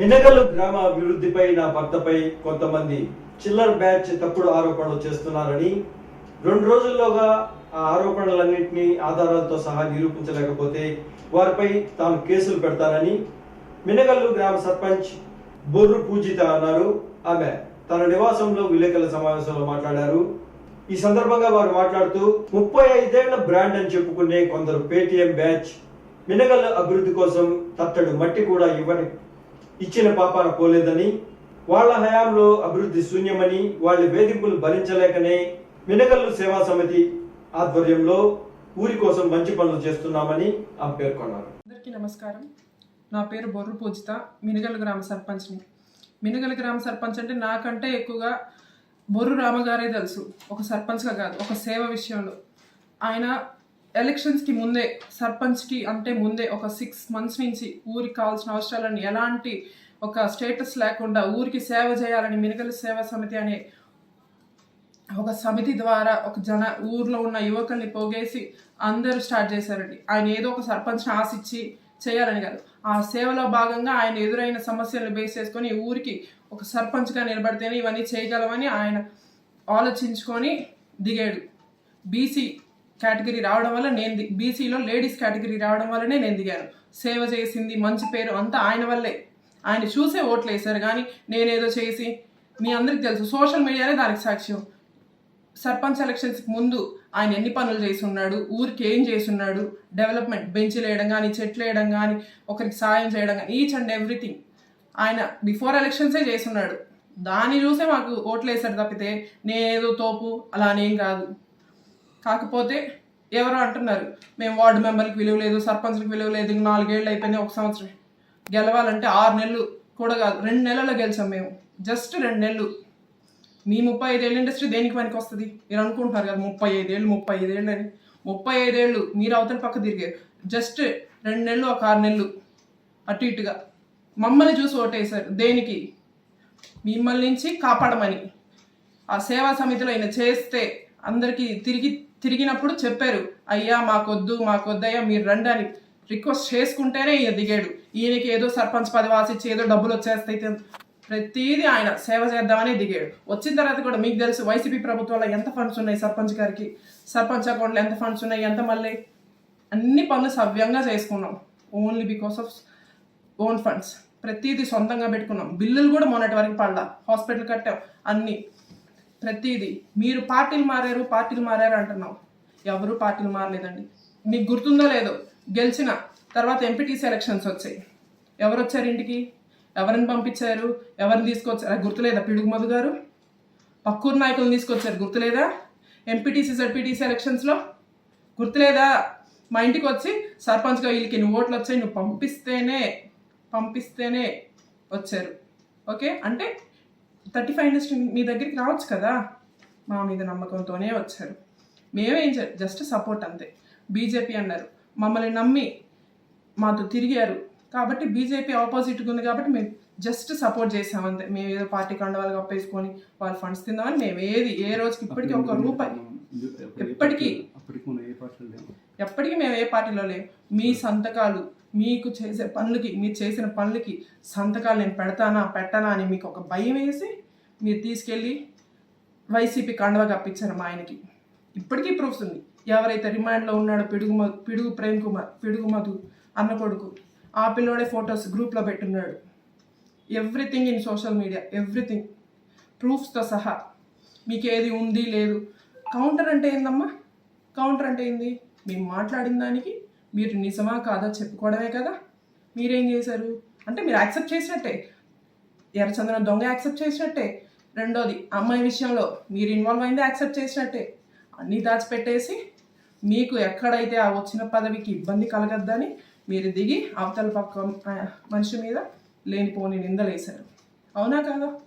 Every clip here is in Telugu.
మినగల్లు గ్రామ అభివృద్ధిపై నా భర్తపై కొంతమంది చిల్లర్ బ్యాచ్ తప్పుడు ఆరోపణలు చేస్తున్నారని రెండు రోజుల్లోగా ఆ ఆరోపణలన్నింటినీ ఆధారాలతో సహా నిరూపించలేకపోతే వారిపై తాను కేసులు పెడతానని మినగల్లు గ్రామ సర్పంచ్ బొర్రు పూజిత అన్నారు. ఆమె తన నివాసంలో విలేకరుల సమావేశంలో మాట్లాడారు. ఈ సందర్భంగా వారు మాట్లాడుతూ ముప్పై ఐదేళ్ళ బ్రాండ్ అని చెప్పుకునే కొందరు పేటిఎం బ్యాచ్ మినగల్ అభివృద్ధి కోసం తట్టడు మట్టి కూడా ఇవ్వని ఇచ్చిన పాపాన పోలేదని వాళ్ళ హయాంలో అభివృద్ధి శూన్యమని వాళ్ళ వేధింపులు భరించలేకనే మినగల్లు సేవా సమితి ఆధ్వర్యంలో ఊరి కోసం మంచి పనులు చేస్తున్నామని ఆమె పేర్కొన్నారు. అందరికీ నమస్కారం. నా పేరు బొర్రు పూజిత మినగల్ గ్రామ సర్పంచ్ని. మినగల్ గ్రామ సర్పంచ్ అంటే నాకంటే ఎక్కువగా బొర్రు రామగారే తెలుసు. ఒక సర్పంచ్గా కాదు ఒక సేవ విషయంలో. ఆయన ఎలక్షన్స్కి ముందే సర్పంచ్కి అంటే ముందే ఒక సిక్స్ మంత్స్ నుంచి ఊరికి కావాల్సిన అవసరాలని ఎలాంటి ఒక స్టేటస్ లేకుండా ఊరికి సేవ చేయాలని మినగల సేవా సమితి అనే ఒక సమితి ద్వారా ఒక జన ఊర్లో ఉన్న యువకుల్ని పోగేసి అందరూ స్టార్ట్ చేశారండి. ఆయన ఏదో ఒక సర్పంచ్ని ఆశించి చేయాలని కాదు. ఆ సేవలో భాగంగా ఆయన ఎదురైన సమస్యలను బేస్ చేసుకొని ఊరికి ఒక సర్పంచ్గా నిలబడితేనే ఇవన్నీ చేయగలమని ఆయన ఆలోచించుకొని దిగాడు. బీసీ కేటగిరీ రావడం వల్ల నేను బీసీలో లేడీస్ కేటగిరీ రావడం వల్లనే నేను దిగాను. సేవ చేసింది మంచి పేరు అంతా ఆయన వల్లే. ఆయన చూసే ఓట్లు వేశారు కానీ నేనేదో చేసి మీ అందరికి తెలుసు సోషల్ మీడియానే దానికి సాక్ష్యం. సర్పంచ్ ఎలక్షన్స్కి ముందు ఆయన ఎన్ని పనులు చేసి ఉన్నాడు ఊరికి ఏం చేస్తున్నాడు డెవలప్మెంట్ బెంచ్లు వేయడం కానీ చెట్లు వేయడం కానీ ఒకరికి సాయం చేయడం కానీ ఈచ్ అండ్ ఎవ్రీథింగ్ ఆయన బిఫోర్ ఎలక్షన్సే చేస్తున్నాడు. దాన్ని చూసే మాకు ఓట్లు వేశారు తప్పితే నేనేదో తోపు అలా అనేం కాదు. కాకపోతే ఎవరో అంటున్నారు మేము వార్డు మెంబర్కి విలువ లేదు సర్పంచ్కి విలువ లేదు ఇంక నాలుగేళ్ళు అయిపోయింది ఒక సంవత్సరం గెలవాలంటే ఆరు నెలలు కూడా కాదు రెండు నెలల్లో గెలిచాం మేము జస్ట్ రెండు నెలలు. మీ ముప్పై ఐదేళ్ళ ఇండస్ట్రీ దేనికి పనికి వస్తుంది? మీరు అనుకుంటున్నారు కదా ముప్పై ఐదేళ్ళు ముప్పై ఐదేళ్ళు అని. ముప్పై ఐదేళ్ళు మీరు అవతల పక్క తిరిగే జస్ట్ రెండు నెలలు ఒక ఆరు నెలలు అటు ఇటుగా. మమ్మల్ని చూసి ఓటేశారు దేనికి? మిమ్మల్ని నుంచి కాపాడమని. ఆ సేవా సమితిలో ఆయన చేస్తే అందరికీ తిరిగి తిరిగినప్పుడు చెప్పారు అయ్యా మాకొద్దు మాకొద్దయ్యా మీరు రండి అని రిక్వెస్ట్ చేసుకుంటేనే ఈయన దిగాడు. ఈయనకి ఏదో సర్పంచ్ పది వాసిచ్చి ఏదో డబ్బులు వచ్చేస్తాయి ప్రతిదీ ఆయన సేవ చేద్దామని దిగాడు. వచ్చిన తర్వాత కూడా మీకు తెలుసు వైసీపీ ప్రభుత్వంలో ఎంత ఫండ్స్ ఉన్నాయి సర్పంచ్ గారికి? సర్పంచ్ అకౌంట్లో ఎంత ఫండ్స్ ఉన్నాయి? ఎంత మళ్ళీ? అన్ని పనులు సవ్యంగా చేసుకున్నాం. Only because of own funds. ప్రతిదీ సొంతంగా పెట్టుకున్నాం. బిల్లులు కూడా మొన్నటి వరకు పడ్డా హాస్పిటల్ కట్టాం. అన్నీ ప్రతిదీ. మీరు పార్టీలు మారారు పార్టీలు మారారు అంటున్నాం ఎవరు పార్టీలు మారలేదండి. మీకు గుర్తుందో లేదో గెలిచిన తర్వాత ఎంపీటీసీ ఎలక్షన్స్ వచ్చాయి. ఎవరు వచ్చారు ఇంటికి? ఎవరిని పంపించారు? ఎవరిని తీసుకొచ్చారు? గుర్తులేదా? పిడుగుమధు గారు? పక్కూరు నాయకులను తీసుకొచ్చారు గుర్తులేదా? ఎంపీటీసీ జడ్పీటీసీ ఎలక్షన్స్లో గుర్తులేదా? మా ఇంటికి వచ్చి సర్పంచ్గా వీళ్ళకి నువ్వు ఓట్లు వచ్చాయి? నువ్వు పంపిస్తేనే పంపిస్తేనే వచ్చారు. ఓకే? అంటే థర్టీ ఫైవ్ ఇండస్ట్రీ మీ దగ్గరికి రావచ్చు కదా? మా మీద నమ్మకంతోనే వచ్చారు. మేమేం జస్ట్ సపోర్ట్ అంతే. బీజేపీ అన్నారు. మమ్మల్ని నమ్మి మాతో తిరిగారు. కాబట్టి బీజేపీ ఆపోజిట్గా ఉంది కాబట్టి మేము జస్ట్ సపోర్ట్ చేసాం అంతే. మేము ఏదో పార్టీ కండవాళ్ళు కప్పేసుకొని వాళ్ళ ఫండ్స్ తిందామని మేము ఏది ఏ రోజుకి ఇప్పటికీ ఒక రూపాయి ఎప్పటికీ ఎప్పటికీ మేము ఏ పార్టీలో లేము. మీ సంతకాలు మీకు చేసే పనులకి మీరు చేసిన పనులకి సంతకాలు నేను పెడతానా పెట్టనా అని మీకు ఒక భయం వేసి మీరు తీసుకెళ్ళి వైసీపీ కండవ కప్పించారు మా ఆయనకి. ఇప్పటికీ ప్రూఫ్స్ ఉంది. ఎవరైతే రిమాండ్లో ఉన్నాడో పిడుగు పిడుగు ప్రేమ్ కుమార్ పిడుగు మధు అన్న కొడుకు ఆ పిల్లోడే ఫొటోస్ గ్రూప్లో పెట్టున్నాడు. Everything in social media everything ప్రూఫ్స్తో సహా. మీకు ఏది ఉంది లేదు. కౌంటర్ అంటే ఏందమ్మా? కౌంటర్ అంటే ఏంది? మేము మాట్లాడిన దానికి మీరు నిజమా కాదా చెప్పుకోవడమే కదా? మీరేం చేశారు? అంటే మీరు యాక్సెప్ట్ చేసినట్టే. ఎర్రచందనం దొంగ యాక్సెప్ట్ చేసినట్టే. రెండోది అమ్మాయి విషయంలో మీరు ఇన్వాల్వ్ అయిందే యాక్సెప్ట్ చేసినట్టే. అన్నీ దాచిపెట్టేసి మీకు ఎక్కడైతే ఆ వచ్చిన పదవికి ఇబ్బంది కలగద్దని మీరు దిగి అవతల పక్క మనిషి మీద లేనిపోని నిందలేశారు. అవునా కాదా?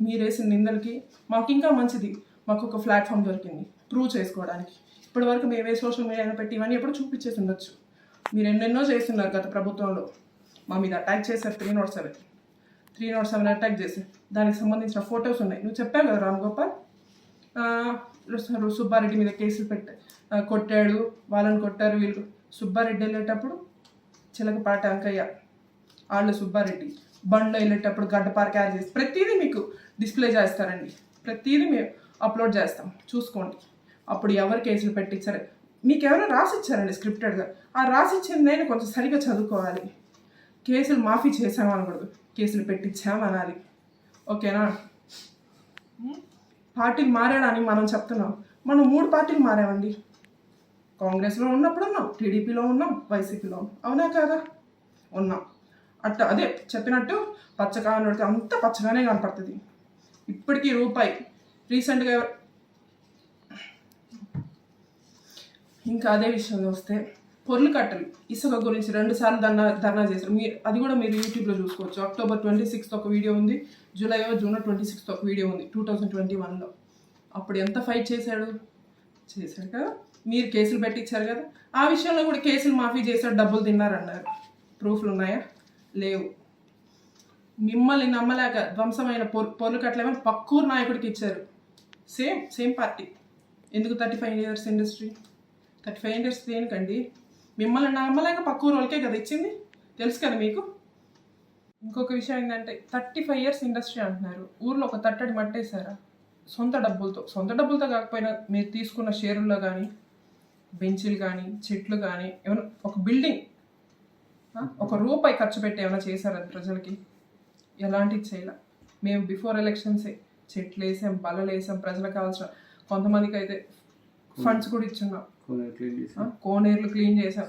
మీరేసిన నిందలకి మాకు ఇంకా మంచిది. మాకు ఒక ప్లాట్ఫామ్ దొరికింది. ప్రూవ్ చేసుకోవడానికి. ఇప్పటి వరకు మేమే సోషల్ మీడియాలో పెట్టి ఇవన్నీ ఎప్పుడు చూపించేసి ఉండొచ్చు మీరు ఎన్నెన్నో చేస్తున్నారు గత ప్రభుత్వంలో. మా మీద అటాక్ చేశారు three not seven. Three not seven attack చేశారు దానికి సంబంధించిన ఫొటోస్ ఉన్నాయి. నువ్వు చెప్పావు కదా రామ్ గోపాల్ సుబ్బారెడ్డి మీద కేసులు పెట్ట కొట్టాడు. వాళ్ళని కొట్టారు వీళ్ళు. సుబ్బారెడ్డి వెళ్ళేటప్పుడు చిలకపాటి అంకయ్య. వాళ్ళు సుబ్బారెడ్డి. బండ్లో వెళ్ళేటప్పుడు గడ్డపార్క్ యాడ్ చేసి. ప్రతిదీ మీకు డిస్ప్లే చేస్తారండి. ప్రతిదీ మేము అప్లోడ్ చేస్తాం. చూసుకోండి. అప్పుడు ఎవరు కేసులు పెట్టించారు? మీకు ఎవరో రాసిచ్చారండి స్క్రిప్టెడ్గా. ఆ రాసిచ్చిందైనా కొంచెం సరిగా చదువుకోవాలి. కేసులు మాఫీ చేసామనకూడదు కేసులు పెట్టించామనాలి ఓకేనా? పార్టీలు మారాడని మనం చెప్తున్నాం. మనం మూడు పార్టీలు మారామండి. కాంగ్రెస్లో ఉన్నప్పుడు ఉన్నాం టీడీపీలో ఉన్నాం వైసీపీలో ఉన్నాం. అవునా కాదా? ఉన్నాం. అట్ట అదే చెప్పినట్టు పచ్చగా ఉన్నట్టు అంత పచ్చగానే కనపడుతుంది. ఇప్పటికీ రూపాయి. రీసెంట్గా ఇంకా అదే విషయంలో వస్తే పొర్లు కట్టలు. ఇసుక గురించి రెండు సార్లు ధర్నా ధర్నా చేశారు. మీరు అది కూడా మీరు యూట్యూబ్లో చూసుకోవచ్చు. అక్టోబర్ ట్వంటీ సిక్స్త్ ఒక వీడియో ఉంది. జూలై జూన్ ట్వంటీ సిక్స్త్ ఒక వీడియో ఉంది టూ థౌజండ్ ట్వంటీ వన్లో. అప్పుడు ఎంత ఫైట్ చేశాడు? చేశాడు కదా. మీరు కేసులు పెట్టించారు కదా. ఆ విషయంలో కూడా కేసులు మాఫీ చేశాడు డబ్బులు తిన్నారన్నారు. ప్రూఫ్లు ఉన్నాయా? లేవు. మిమ్మల్ని నమ్మలేక ధ్వంసమైన పొర్ పొర్లు కట్టలేమని పక్కూరు నాయకుడికి ఇచ్చారు. Same same party. ఎందుకు thirty five years industry? Thirty five years దేనికండి మిమ్మల్ని నమ్మలేక పక్కూరు వాళ్ళకే కదా ఇచ్చింది? తెలుసు కదా మీకు? ఇంకొక విషయం ఏంటంటే థర్టీ ఫైవ్ ఇయర్స్ ఇండస్ట్రీ అంటున్నారు. ఊర్లో ఒక తట్టడి మట్టేశారా? సొంత డబ్బులతో. సొంత డబ్బులతో కాకపోయినా మీరు తీసుకున్న షేరుల్లో కానీ బెంచీలు కానీ చెట్లు కానీ ఏమైనా ఒక బిల్డింగ్ ఒక రూపాయి ఖర్చు పెట్టి ఏమైనా చేశారా ప్రజలకి? ఎలాంటిది చేయాల. మేము బిఫోర్ ఎలక్షన్సే చెట్లు వేసాం బలలు వేసాం ప్రజలకు కావాల్సిన కొంతమందికి అయితే ఫండ్స్ కూడా ఇచ్చున్నాం. కోనేరులు క్లీన్ చేసాం.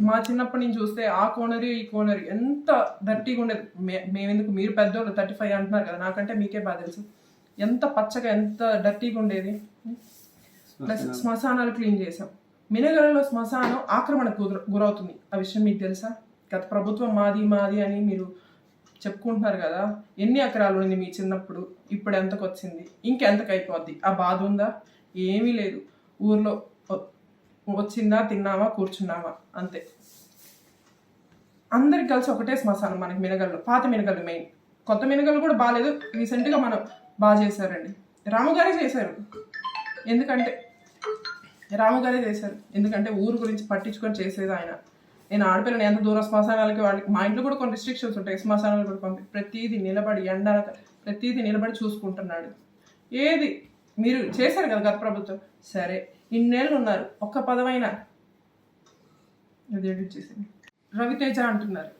మా చిన్నప్పటి నుంచి చూస్తే ఆ కోనరి ఈ కోనరి ఎంత డర్టీగా ఉండేది. మేమెందుకు మీరు పెద్దోళ్ళు థర్టీ ఫైవ్ అంటున్నారు కదా నాకంటే మీకే బాగా తెలుసు. ఎంత పచ్చగా ఎంత డర్టీగా ఉండేది. ప్లస్ శ్మశానాలు. క్లీన్ చేసాం మినగలలో శ్మశానం ఆక్రమణకు గుర- గురవుతుంది. ఆ విషయం మీకు తెలుసా? గత ప్రభుత్వం మాది మాది అని మీరు చెప్పుకుంటున్నారు కదా. ఎన్ని ఎకరాలు ఉంది మీ చిన్నప్పుడు? ఇప్పుడు ఎంతకు వచ్చింది? ఇంకెంతకు అయిపోద్ది? ఆ బాధ ఉందా? ఏమీ లేదు. ఊర్లో వచ్చిందా తిన్నామా కూర్చున్నామా అంతే. అందరికి కలిసి ఒకటే శ్మశానం మనకి మినగళ్ళు పాత మినగళ్ళు మెయిన్ కొత్త మినగళ్ళు కూడా బాగాలేదు రీసెంట్గా మనం బాగా చేశారండి. రాముగారే చేశారు. ఎందుకంటే రాముగారే చేశారు. ఎందుకంటే ఊరు గురించి పట్టించుకొని చేసేది ఆయన. నేను ఆడపిల్లని ఎంత దూరం శ్మశానాలకి వాళ్ళకి మా ఇంట్లో కూడా కొన్ని రిస్ట్రిక్షన్స్ ఉంటాయి. శ్మశానాలు కూడా పంపి ప్రతీది నిలబడి ఎండ ప్రతిదీ నిలబడి చూసుకుంటున్నాడు. ఏది మీరు చేశారు కదా గత ప్రభుత్వం? సరే. ఇన్నేళ్ళు ఉన్నారు ఒక్క పదవైనా. అది ఎడిట్ చేసింది రవితేజ అంటున్నారు.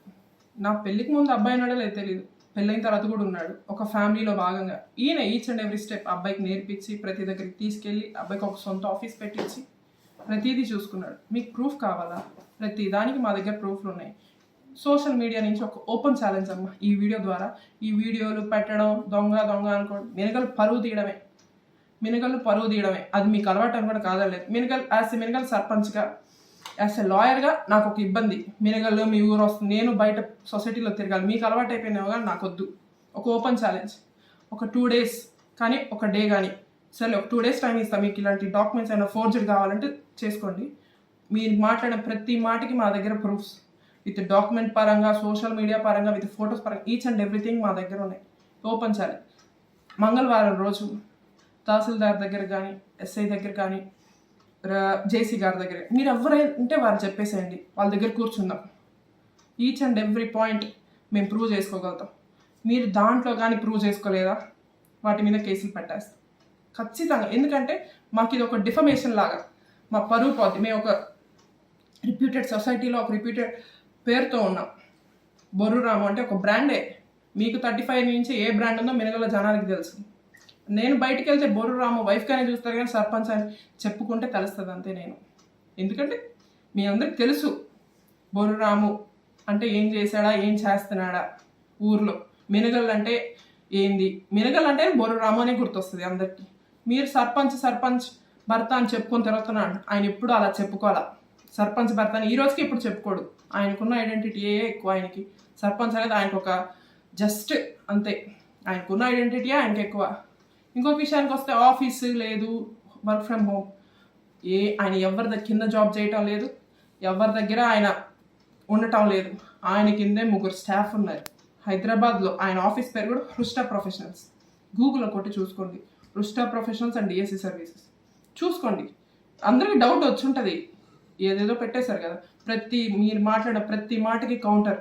నా పెళ్ళికి ముందు అబ్బాయి ఉన్నాడో లేదు తెలియదు పెళ్ళైన తర్వాత కూడా ఉన్నాడు. ఒక ఫ్యామిలీలో భాగంగా. ఈయన ఈచ్ అండ్ ఎవ్రీ స్టెప్ అబ్బాయికి నేర్పించి ప్రతి దగ్గరికి తీసుకెళ్ళి అబ్బాయికి ఒక సొంత ఆఫీస్ పెట్టించి ప్రతిదీ చూసుకున్నాడు. మీకు ప్రూఫ్ కావాలా? ప్రతి దానికి మా దగ్గర ప్రూఫ్లు ఉన్నాయి. సోషల్ మీడియా నుంచి ఒక ఓపెన్ ఛాలెంజ్ అమ్మ. ఈ వీడియో ద్వారా ఈ వీడియోలు పెట్టడం దొంగ దొంగ అనుకోవడం వెనుకలు పరువు తీయడమే. మినగలు పరువు తీయడమే. అది మీకు అలవాటు అని కూడా కాదలేదు మినగల్ యాజ్ ఎ మినగల్ సర్పంచ్గా యాజ్ ఎ లాయర్గా నాకు ఒక ఇబ్బంది. మినగల్లో మీ ఊరు వస్తుంది. నేను బయట సొసైటీలో తిరగాలి. మీకు అలవాటు అయిపోయినావు కానీ నాకు వద్దు. ఒక ఓపెన్ ఛాలెంజ్. ఒక టూ డేస్ కానీ ఒక డే కానీ. సరే ఒక టూ డేస్ టైం ఇస్తాను మీకు ఇలాంటి డాక్యుమెంట్స్ అయినా ఫోర్జర్ కావాలంటే చేసుకోండి. మీరు మాట్లాడిన ప్రతి మాటకి మా దగ్గర ప్రూఫ్స్. విత్ డాక్యుమెంట్ పరంగా సోషల్ మీడియా పరంగా విత్ ఫొటోస్ పరంగా ఈచ్ అండ్ ఎవ్రీథింగ్ మా దగ్గర ఉన్నాయి. Open challenge. మంగళవారం రోజు తహసీల్దార్ దగ్గర కానీ ఎస్ఐ దగ్గర కానీ జేసీ గారి దగ్గర మీరు ఎవరైతే వారు చెప్పేసేయండి. వాళ్ళ దగ్గర కూర్చుందాం. ఈచ్ అండ్ ఎవ్రీ పాయింట్ మేము ప్రూవ్ చేసుకోగలుగుతాం. మీరు దాంట్లో కానీ ప్రూవ్ చేసుకోలేదా? వాటి మీద కేసులు పెట్టేస్తాం. ఖచ్చితంగా. ఎందుకంటే మాకు ఇది ఒక డిఫమేషన్ లాగా. మా పరువు పోద్ది. మేము ఒక రిప్యూటెడ్ సొసైటీలో ఒక రిప్యూటెడ్ పేరుతో ఉన్నాం. బొర్రురాము అంటే ఒక బ్రాండే. మీకు థర్టీ ఫైవ్ నుంచి ఏ బ్రాండ్ ఉందో మినగల జనానికి తెలుసు. నేను బయటికి వెళ్తే బోరు రాము వైఫ్ కానీ చూస్తారు కానీ సర్పంచ్ అని చెప్పుకుంటే తెలుస్తుంది అంతే నేను. ఎందుకంటే మీ అందరికి తెలుసు బోరు రాము అంటే ఏం చేశాడా ఏం చేస్తున్నాడా ఊర్లో. మినగల్ అంటే ఏంది? మినగల్ అంటే బోరు రాము అనే గుర్తొస్తుంది అందరికీ. మీరు సర్పంచ్ సర్పంచ్ భర్త అని చెప్పుకొని తిరుగుతున్నాడు. ఆయన ఎప్పుడు అలా చెప్పుకోవాలా? సర్పంచ్ భర్త అని ఈ రోజుకి ఇప్పుడు చెప్పుకోడు. ఆయనకున్న ఐడెంటిటీ ఏ ఎక్కువ ఆయనకి. సర్పంచ్ అనేది ఆయనకు ఒక జస్ట్ అంతే. ఆయనకున్న ఐడెంటిటీ ఆయనకి ఎక్కువ. ఇంకొక విషయానికి వస్తే ఆఫీస్ లేదు వర్క్ ఫ్రమ్ హోమ్ ఏ ఆయన ఎవరి దగ్గర కింద జాబ్ చేయటం లేదు. ఎవరి దగ్గర ఆయన ఉండటం లేదు. ఆయన కిందే ముగ్గురు స్టాఫ్ ఉన్నారు. హైదరాబాద్లో ఆయన ఆఫీస్ పేరు కూడా హృష్ట ప్రొఫెషనల్స్ గూగుల్లో కొట్టి చూసుకోండి. Hrishta professionals and DSC services చూసుకోండి. అందరికీ డౌట్ వచ్చి ఉంటుంది. ఏదేదో పెట్టేశారు కదా. ప్రతి మీరు మాట్లాడిన ప్రతి మాటకి కౌంటర్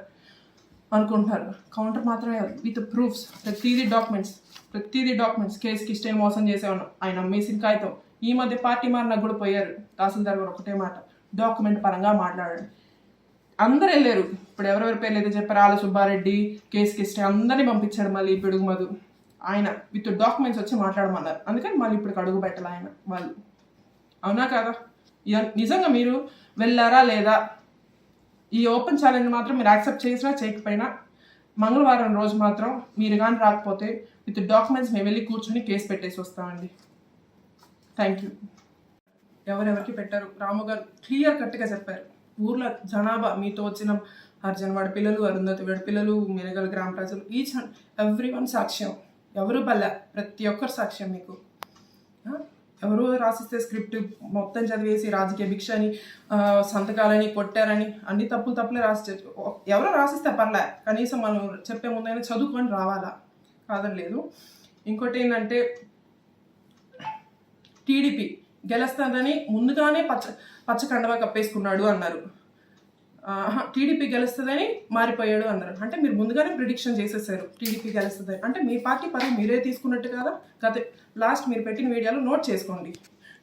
అనుకుంటున్నారు. కౌంటర్ మాత్రమే కాదు విత్ ప్రూఫ్స్ ప్రతిదీ డాక్యుమెంట్స్ ప్రతిదీ డాక్యుమెంట్స్ కేసుకి ఇష్టం మోసం చేసేవాడు. ఆయన అమ్మేసిన కాగితం ఈ మధ్య పార్టీ మారినా కూడా పోయారు. తహసీల్దార్ గారు ఒకటే మాట డాక్యుమెంట్ పరంగా మాట్లాడాడు. అందరు వెళ్ళారు. ఇప్పుడు ఎవరెవరి పేర్లు అయితే చెప్పారు ఆల సుబ్బారెడ్డి కేసుకి ఇష్టం అందరినీ పంపించాడు మళ్ళీ పిడుగు మధు ఆయన విత్ డాక్యుమెంట్స్ వచ్చి మాట్లాడమన్నారు. అందుకని మళ్ళీ ఇప్పుడు అడుగు పెట్టాలి ఆయన వాళ్ళు? అవునా కదా? నిజంగా మీరు వెళ్ళారా లేదా? ఈ ఓపెన్ ఛాలెంజ్ మాత్రం మీరు యాక్సెప్ట్ చేసినా చేయకపోయినా మంగళవారం రోజు మాత్రం మీరు కానీ రాకపోతే విత్ డాక్యుమెంట్స్ మేము వెళ్ళి కూర్చొని కేసు పెట్టేసి వస్తామండి. థ్యాంక్ యూ ఎవరెవరికి పెట్టారు? రాము గారు క్లియర్ కట్గా చెప్పారు. ఊర్లో జనాభా మీతో వచ్చిన అర్జున్ వాడి పిల్లలు అరుంధతి వాడి పిల్లలు మినగల గ్రామ ప్రజలు ఈచ్ ఎవ్రీ వన్ సాక్ష్యం. ఎవరు బల్ల? ప్రతి ఒక్కరు సాక్ష్యం మీకు. ఎవరు రాసిస్తే స్క్రిప్ట్ మొత్తం చదివేసి రాజకీయ భిక్ష అని సంతకాలని కొట్టారని అన్ని తప్పులు తప్పులే రాసి ఎవరో రాసిస్తే పర్లే. కనీసం మనం చెప్పే ముందైనా చదువుకొని రావాలా? కాదని లేదు ఇంకోటి ఏంటంటే టీడీపీ గెలుస్తుందని ముందుగానే పచ్చ పచ్చ కండవ కప్పేసుకున్నాడు అన్నారు. టీడీపీ గెలుస్తుందని మారిపోయాడు అన్నారు అంటే మీరు ముందుగానే ప్రిడిక్షన్ చేసేసారు. టీడీపీ గెలుస్తుంది అంటే మీ పార్టీ పరువు మీరే తీసుకున్నట్టు కదా? గత లాస్ట్ మీరు పెట్టిన వీడియోలో నోట్ చేసుకోండి.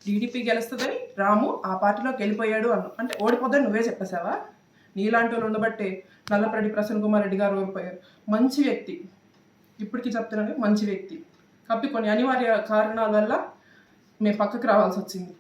టీడీపీ గెలుస్తుందని రాము ఆ పార్టీలోకి వెళ్ళిపోయాడు అన్న. అంటే ఓడిపోద్దని నువ్వే చెప్పేశావా? నీలాంటి వాళ్ళు ఉండబట్టే నల్లపరెడ్డి ప్రసన్న కుమార్ రెడ్డి గారు ఓడిపోయారు. మంచి వ్యక్తి. ఇప్పటికీ చెప్తున్నాను మంచి వ్యక్తి. కాబట్టి కొన్ని అనివార్య కారణాల వల్ల మేము పక్కకు రావాల్సి వచ్చింది.